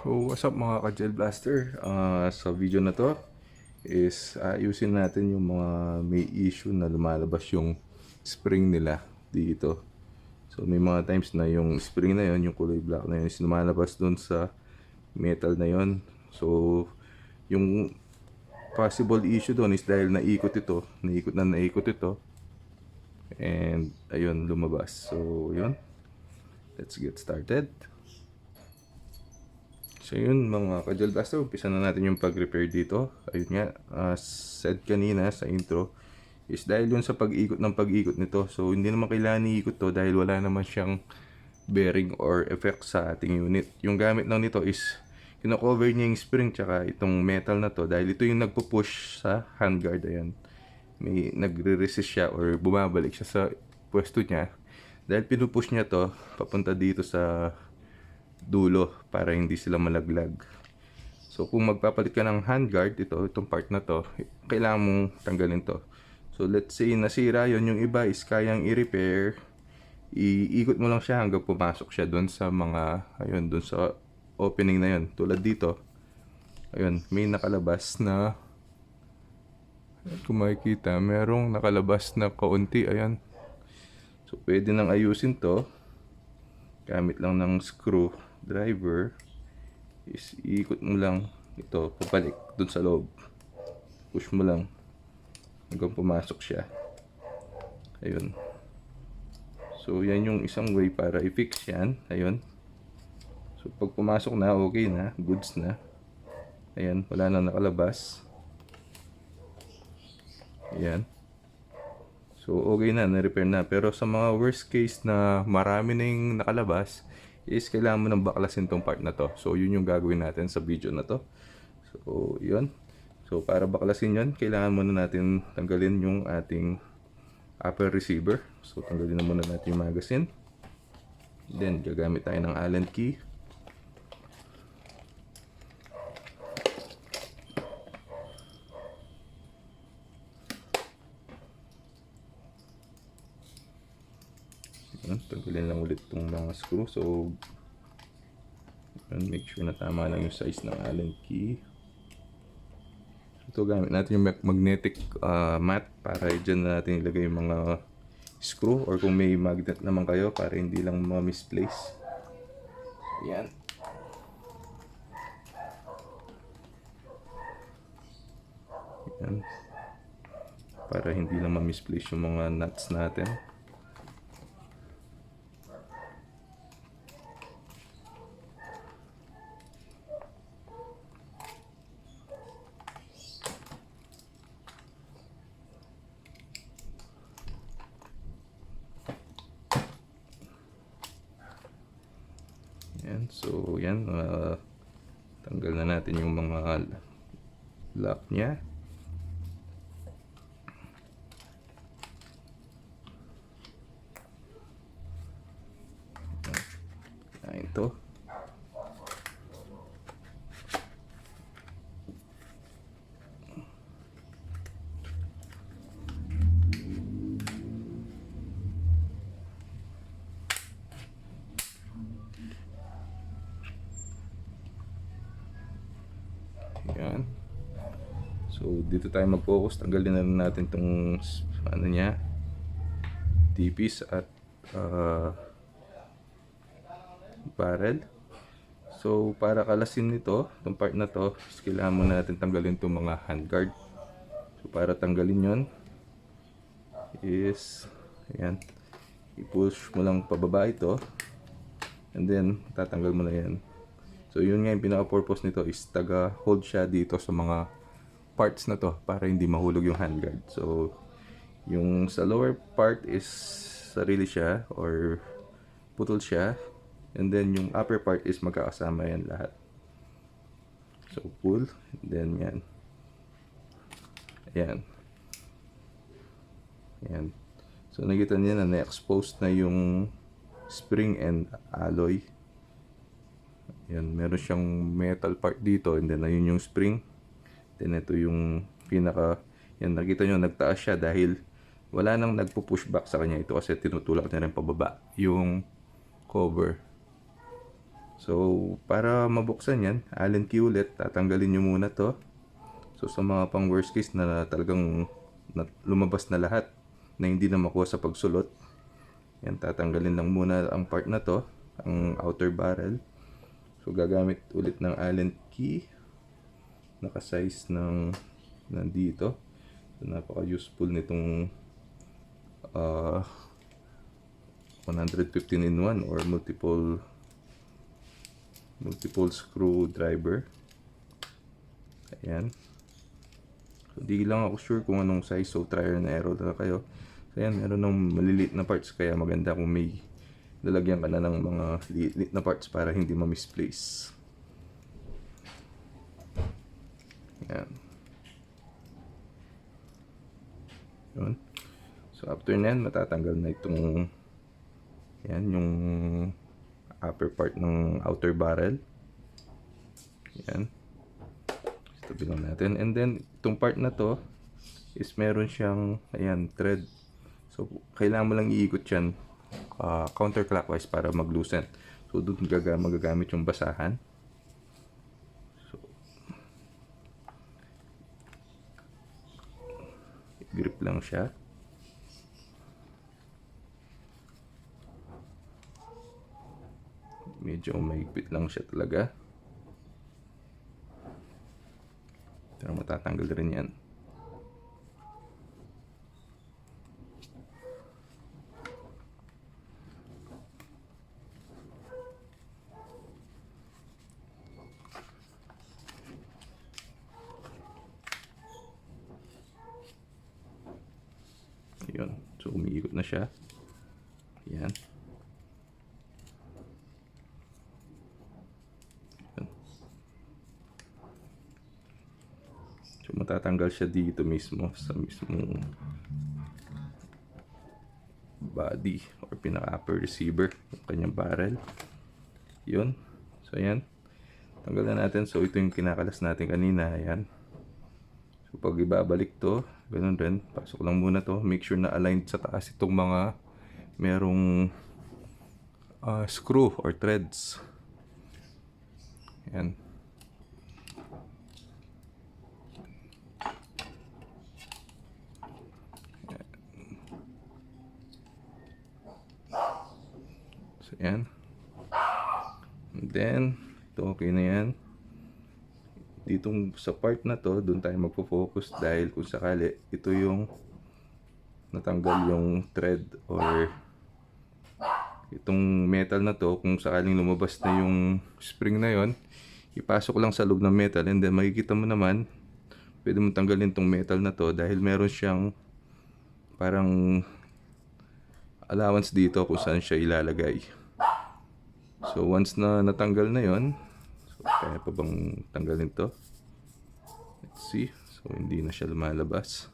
So what's up mga ka-gel blaster? Ah, sa video na to is ayusin natin yung mga may issue na lumalabas yung spring nila dito. So may mga times na yung spring na yon, yung kulay black na yun is lumalabas dun sa metal na yon. So yung possible issue doon is dahil naikot ito, naikot na naikot ito. And ayun lumabas. So yun. Let's get started. So yun mga ka-gel blaster, umpisa na natin yung pag-repair dito. Ayun nga, uh, said kanina sa intro, is dahil yun sa pag-ikot ng pag-ikot nito. So hindi naman kailangan iikot to dahil wala naman siyang bearing or effect sa ating unit. Yung gamit lang nito is kino-cover niya yung spring tsaka itong metal na to dahil ito yung nagpo-push sa handguard ayan. May nagre-resist siya or bumabalik siya sa pwesto niya. Dahil pinupush niya to papunta dito sa dulo para hindi sila malaglag. So kung magpapalit ka ng handguard, ito, itong part na to, kailangan mong tanggalin to. So let's say nasira yon yung iba is kayang i-repair, iikot mo lang siya hanggang pumasok siya doon sa mga, ayun, doon sa opening na yon Tulad dito, ayun, may nakalabas na, kung makikita, merong nakalabas na kaunti, ayan. So pwede nang ayusin to, gamit lang ng screw driver is iikot mo lang ito papalik dun sa loob. Push mo lang. Hanggang pumasok siya. Ayun. So yan yung isang way para i-fix yan. Ayun. So pag pumasok na okay na. Goods na. Ayan wala na nakalabas. Ayan. So, okay na, na-repair na. Pero sa mga worst case na marami na yung nakalabas, is kailangan mo nang baklasin tong part na to. So, yun yung gagawin natin sa video na to. So, yun. So, para baklasin yun, kailangan muna natin tanggalin yung ating upper receiver. So, tanggalin na muna natin yung magazine. Then, gagamit tayo ng Allen key. Yan, tanggalin lang ulit itong mga screw. So, yan, make sure na tama lang yung size ng Allen key. Ito gamit natin yung mag- magnetic uh, mat para dyan na natin ilagay yung mga screw or kung may magnet naman kayo para hindi lang ma-misplace. Yan. Yan. Para hindi lang ma-misplace yung mga nuts natin. Yan, so yan, uh, tanggal na natin yung mga lock niya. Yan, ito. Dito tayo mag-focus. Tanggalin na natin itong ano niya, tipis at uh, barrel. So, para kalasin nito, itong part na to, kailangan muna natin tanggalin itong mga handguard. So, para tanggalin yon is, ayan, i-push mo lang pababa ito. And then, tatanggal mo na yan. So yun nga yung pinaka-purpose nito is taga-hold siya dito sa mga parts na to para hindi mahulog yung handguard. So yung sa lower part is sarili siya or putol siya. And then yung upper part is magkakasama yan lahat. So pull, then yan. Ayan. Ayan. So nakita niya na na-expose na yung spring and alloy. Yan, meron siyang metal part dito and then ayun yung spring. Then ito yung pinaka yan nakita nyo nagtaas siya dahil wala nang nagpo-push back sa kanya ito kasi tinutulak niya rin pababa yung cover. So, para mabuksan yan, Allen key ulit, tatanggalin nyo muna to. So, sa mga pang worst case na talagang na, lumabas na lahat na hindi na makuha sa pagsulot, yan, tatanggalin lang muna ang part na to, ang outer barrel. So, gagamit ulit ng Allen key, naka-size ng nandito. So, napaka-useful nitong uh, 115 in 1 or multiple multiple screwdriver. Ayan. So, di lang ako sure kung anong size. So, trial and error na kayo. So, ayan. Meron ng maliliit na parts. Kaya maganda kung may lalagyan ka na ng mga liit na parts para hindi ma-misplace. Ayan. Yun. So, after nyan, matatanggal na itong yan, yung upper part ng outer barrel. Yan. Tabi lang natin. And then, itong part na to is meron siyang, ayan, thread. So, kailangan mo lang iikot yan uh, counterclockwise para mag-loosen. So, doon gaga magagamit yung basahan. Grip lang siya. medyo mahigpit lang siya talaga pero matatanggal rin yan yun so umiikot na siya yan So matatanggal siya dito mismo sa mismong body or pinaka upper receiver ng kanyang barrel. Yun. So ayan. Tanggalan natin. So ito yung kinakalas natin kanina. Ayan. So pag ibabalik to, ganun rin. Pasok lang muna to. Make sure na aligned sa taas itong mga merong uh, screw or threads. Ayan. So, yan. And then, ito okay na yan. Ditong sa part na to, doon tayo magpo-focus dahil kung sakali, ito yung natanggal yung thread or itong metal na to, kung sakaling lumabas na yung spring na yon ipasok lang sa loob ng metal and then makikita mo naman, pwede mo tanggalin tong metal na to dahil meron siyang parang allowance dito kung saan siya ilalagay. So once na natanggal na yon, kaya pa bang tanggalin to? Let's see. So hindi na siya lumalabas.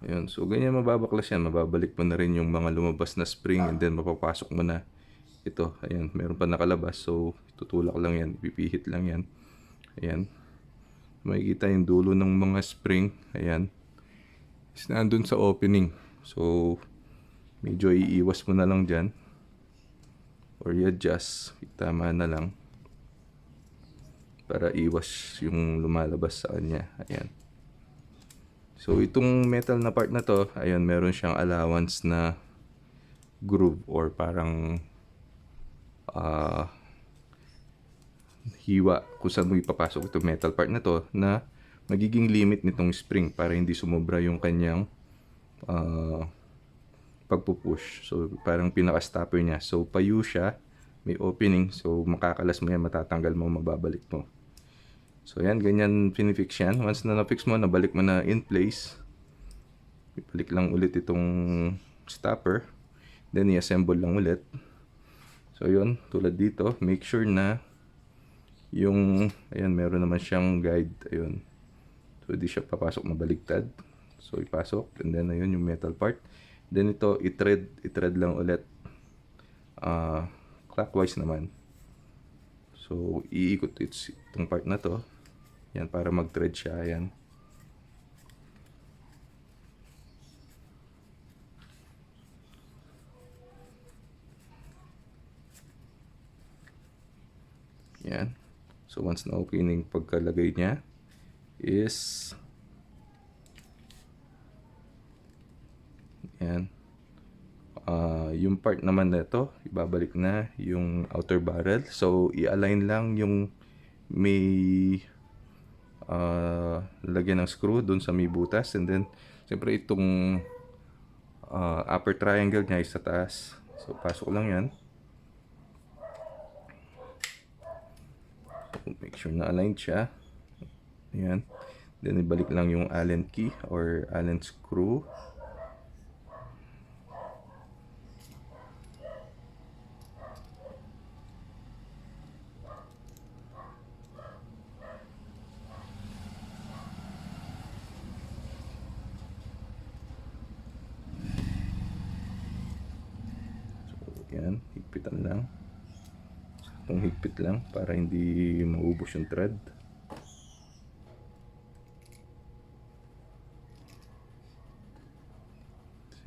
Ayun, so ganyan mababaklas yan. Mababalik mo na rin yung mga lumabas na spring and then mapapasok mo na ito. Ayan, meron pa nakalabas. So tutulak lang yan, pipihit lang yan. Ayan. Makikita yung dulo ng mga spring. Ayan. Is nandun sa opening. So medyo iiwas mo na lang dyan or i-adjust tama na lang. Para iwas yung lumalabas sa kanya. Ayan. So itong metal na part na to ayan meron siyang allowance na groove or parang uh, hiwa kung saan mo ipapasok itong metal part na to na magiging limit nitong spring para hindi sumobra yung kanyang uh, pagpupush. So, parang pinaka-stopper niya. So, payo siya. May opening. So, makakalas mo yan, matatanggal mo, mababalik mo. So, yan. Ganyan finifix yan. Once na na-fix mo, nabalik mo na in place. Ibalik lang ulit itong stopper. Then, i-assemble lang ulit. So, yun. Tulad dito. Make sure na yung, ayan, meron naman siyang guide. Ayun. So, di siya papasok mabaligtad. So, ipasok. And then, ayun, yung metal part. Then ito, i-thread, i-thread lang ulit. Uh, clockwise naman. So, iikot it's, itong part na to. Yan, para mag-thread siya. Yan. Yan. So, once na opening pagkalagay niya is yung part naman na ito, ibabalik na yung outer barrel. So i-align lang yung may ah, lagyan ng screw doon sa may butas and then siyempre itong ah, upper triangle niya is sa taas. So pasok lang yan. Make sure na aligned siya. Ayan. Then ibalik lang yung Allen key or Allen screw. So, yan. Higpitan lang. Saktong higpit lang para hindi maubos yung thread.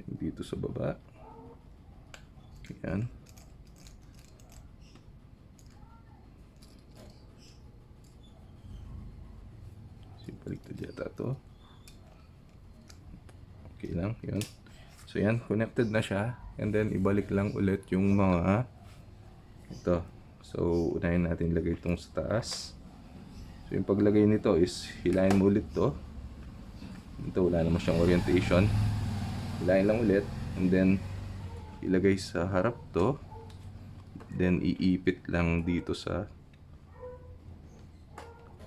Dito sa baba. Yan. Baliktad yata to. Okay lang, yun. So yan, connected na siya. And then, ibalik lang ulit yung mga ito. So, unahin natin ilagay itong sa taas. So, yung paglagay nito is hilahin mo ulit to. Ito, wala naman siyang orientation. Hilahin lang ulit. And then, ilagay sa harap to. Then, iipit lang dito sa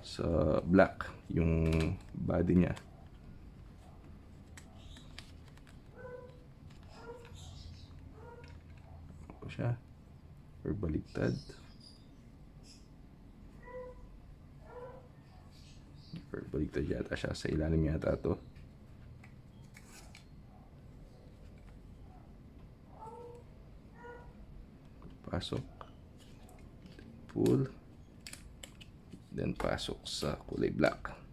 sa black yung body niya. Ako siya. Or baliktad. Or baliktad yata siya. Sa ilalim yata to. Pasok. Pull. Then pasok sa kulay black.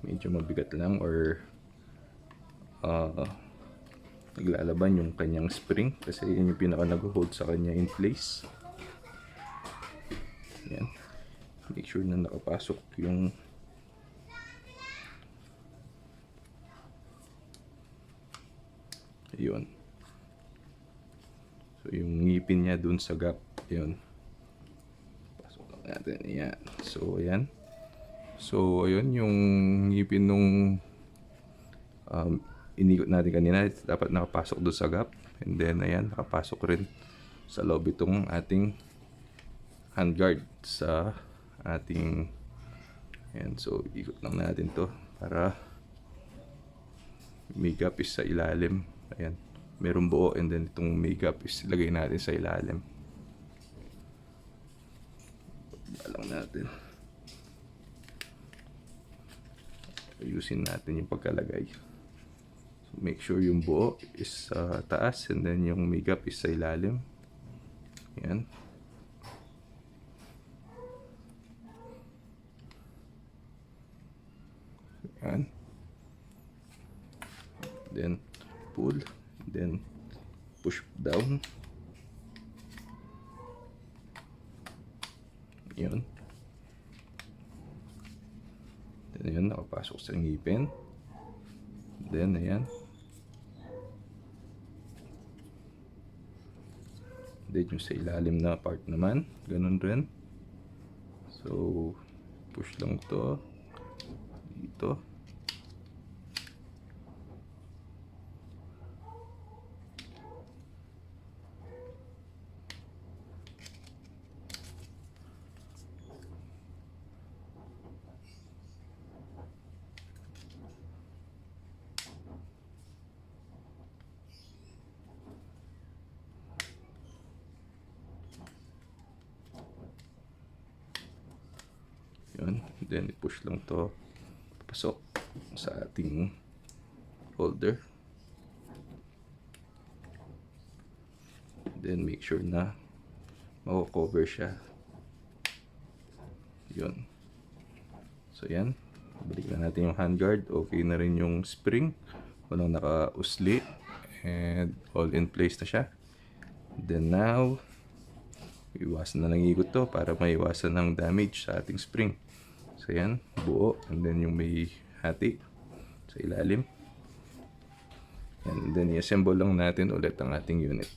Medyo mabigat lang or uh, naglalaban yung kanyang spring kasi yun yung pinaka nag-hold sa kanya in place. Yan. Make sure na nakapasok yung yun. So yung ngipin niya dun sa gap. Yun. Pasok lang natin. Yan. So yan So, ayun, yung ngipin nung um, inikot natin kanina, dapat nakapasok doon sa gap. And then, ayan, nakapasok rin sa loob itong ating handguard sa ating ayan, so ikot lang natin to para may gap is sa ilalim. Ayan, merong buo and then itong may gap is lagay natin sa ilalim. Lang natin. Ayusin natin yung pagkalagay. So make sure yung buo is sa taas and then yung makeup is sa ilalim. Yan. Yan. Then pull, then push down. Yun. Then, ayan, nakapasok sa ngipin. Then, ayan. Then, yung sa ilalim na part naman, ganun rin. So, push lang to dito. Yun. Then, i-push lang to pasok sa ating holder. Then, make sure na mako-cover siya. Yun. So, yan. Balik na natin yung handguard. Okay na rin yung spring. Walang naka-usli. And all in place na siya. Then now, iwasan na ng ikot to para maiwasan ng damage sa ating spring. So yan, buo. And then yung may hati sa ilalim. And then i-assemble lang natin ulit ang ating unit.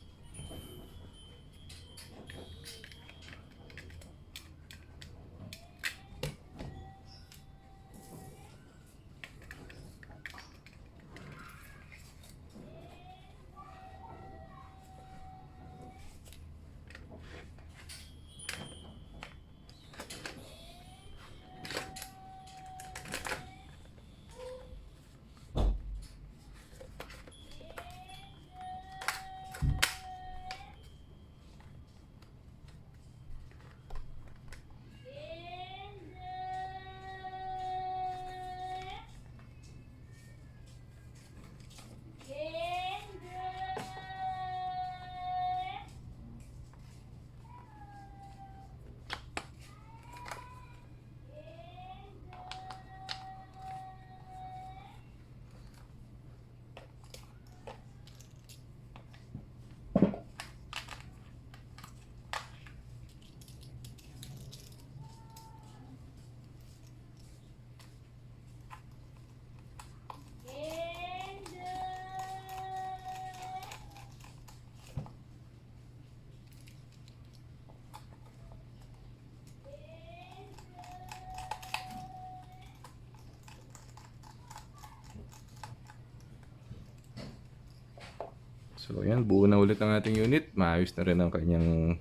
So yan, buo na ulit ang ating unit. Maayos na rin ang kanyang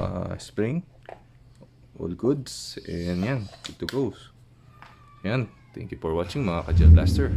ah, spring. All goods. And yan, good to go. Yan, thank you for watching mga ka-Gel Blaster.